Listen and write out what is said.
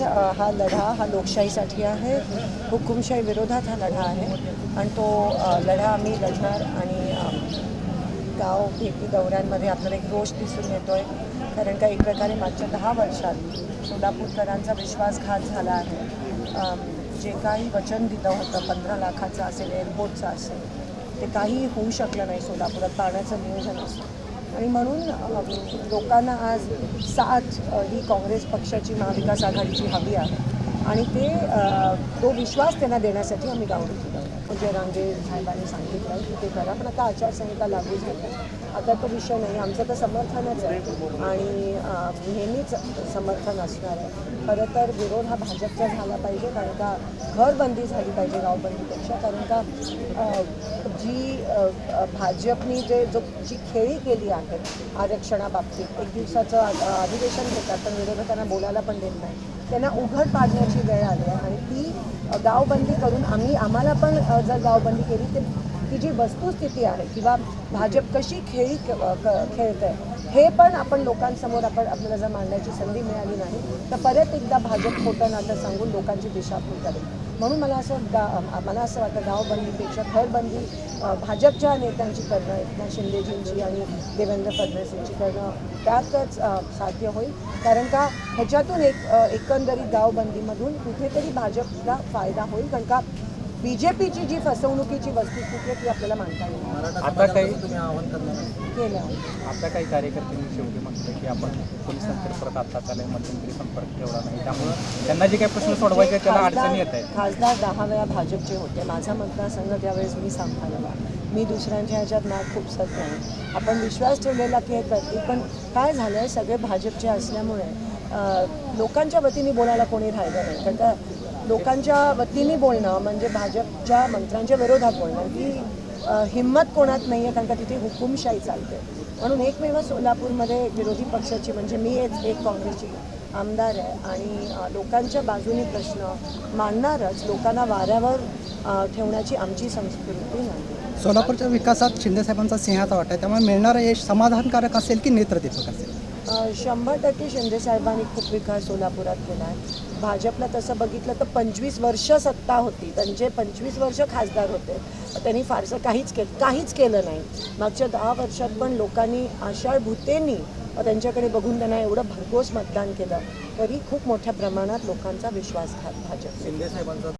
खरंच हा लढा हा लोकशाहीसाठी आहे. हुकुमशाही विरोधात हा लढा आहे. आणि तो लढा आम्ही लढणार आणि गाव भेटी दौऱ्यांमध्ये आपल्याला एक रोष दिसून येतो आहे कारण का एक प्रकारे मागच्या दहा वर्षात सोलापूरकरांचा विश्वासघात झाला आहे. जे काही वचन दिलं होतं पंधरा लाखाचं असेल एअरपोर्टचं असेल ते काही होऊ शकलं नाही सोलापुरात. पाण्याचं नियोजन असतं. आणि म्हणून लोकांना आज साथ ही काँग्रेस पक्षाची महाविकास आघाडीची हवी आहे. आणि ते तो विश्वास त्यांना देण्यासाठी आम्ही गाव जे म्हणजे रांगे साहेबांनी सांगितलं की ते करा पण आता आचारसंहिता लागू झाली. आता तो विषय नाही आमचं तर समर्थनच आहे. आणि नेहमीच समर्थन असणार आहे. खरं तर विरोध हा भाजपचा झाला पाहिजे कारण का घरबंदी झाली पाहिजे गावबंदीपेक्षा. कारण का जी भाजपनी जे जो जी खेळी केली आहे आरक्षणाबाबतीत एक दिवसाचं अधिवेशन घेतात पण विरोधकांना बोलायला पण देत नाही. त्यांना उघड पाडण्याची वेळ आली आहे आणि ती गावबंदी करून आम्ही आम्हाला पण जर गावबंदी केली तर ती जी वस्तुस्थिती आहे किंवा भाजप कशी खेळी क- क- खेळते हे पण आपण लोकांसमोर आपण आपल्याला जर मांडण्याची संधी मिळाली नाही तर परत एकदा भाजप खोटं नाटं सांगून लोकांची दिशाभूल करेल. म्हणून मला असं गा मला असं वाटतं गावबंदीपेक्षा घरबंदी भाजपच्या नेत्यांची करणं एकनाथ शिंदेजींची आणि देवेंद्र फडणवीसांची करणं त्यातच साध्य होईल. कारण का ह्याच्यातून एक एकंदरीत गावबंदीमधून कुठेतरी भाजपला फायदा होईल. कारण का बी जे पीची जी फसवणुकीची वस्तुस्थिती आहे ती आपल्याला मांडता येईल. आता काही तुम्ही आव्हान करणार केलं. आता काही कार्यकर्त्यांनी शेवटी म्हटलं की आपण पोलिसांकडे परत आता त्याला मध्यंतरी संपर्क ठेवला नाही. त्यामुळं त्यांना जे काही प्रश्न सोडवायचे त्याला खासदार- अडचणी येत आहेत. खासदार दहा वेळा भाजपचे होते. माझा मतदारसंघ त्यावेळेस मी सांभाळला. मी दुसऱ्यांच्या ह्याच्यात नाक खुपसत नाही. आपण विश्वास ठेवलेला की हे करतील. पण काय झालं आहे सगळे भाजपचे असल्यामुळे लोकांच्या वतीने बोलायला कोणी राहिलं नाही. कारण का लोकांच्या वतीने बोलणं म्हणजे भाजपच्या मंत्र्यांच्या विरोधात बोलणं ही हिंमत कोणात नाही आहे कारण का तिथे हुकुमशाही चालते. म्हणून एकमेव सोलापूरमध्ये विरोधी पक्षाची म्हणजे मी एक एक काँग्रेसची आमदार आहे. आणि लोकांच्या बाजूनी प्रश्न मांडणारच लोकांना वाऱ्यावर ठेवण्याची आमची संस्कृती नाही. सोलापूरच्या विकासात शिंदेसाहेबांचा सिंहाचा वाटा आहे. त्यामुळे मिळणारं यश समाधानकारक असेल की नेत्रदीपक असेल? शंभर टक्के शिंदे साहेबांनी खूप विकास सोलापुरात केला आहे. भाजपला तसं बघितलं तर पंचवीस वर्ष सत्ता होती. त्यांचे पंचवीस वर्ष खासदार होते. त्यांनी फारसं काहीच केलं काहीच केलं नाही. मागच्या दहा वर्षात पण लोकांनी आषाढ भूतेंनी त्यांच्याकडे बघून त्यांना एवढं भरघोस मतदान केलं. तरी खूप मोठ्या प्रमाणात लोकांचा विश्वासघात भाजप शिंदे साहेबांचा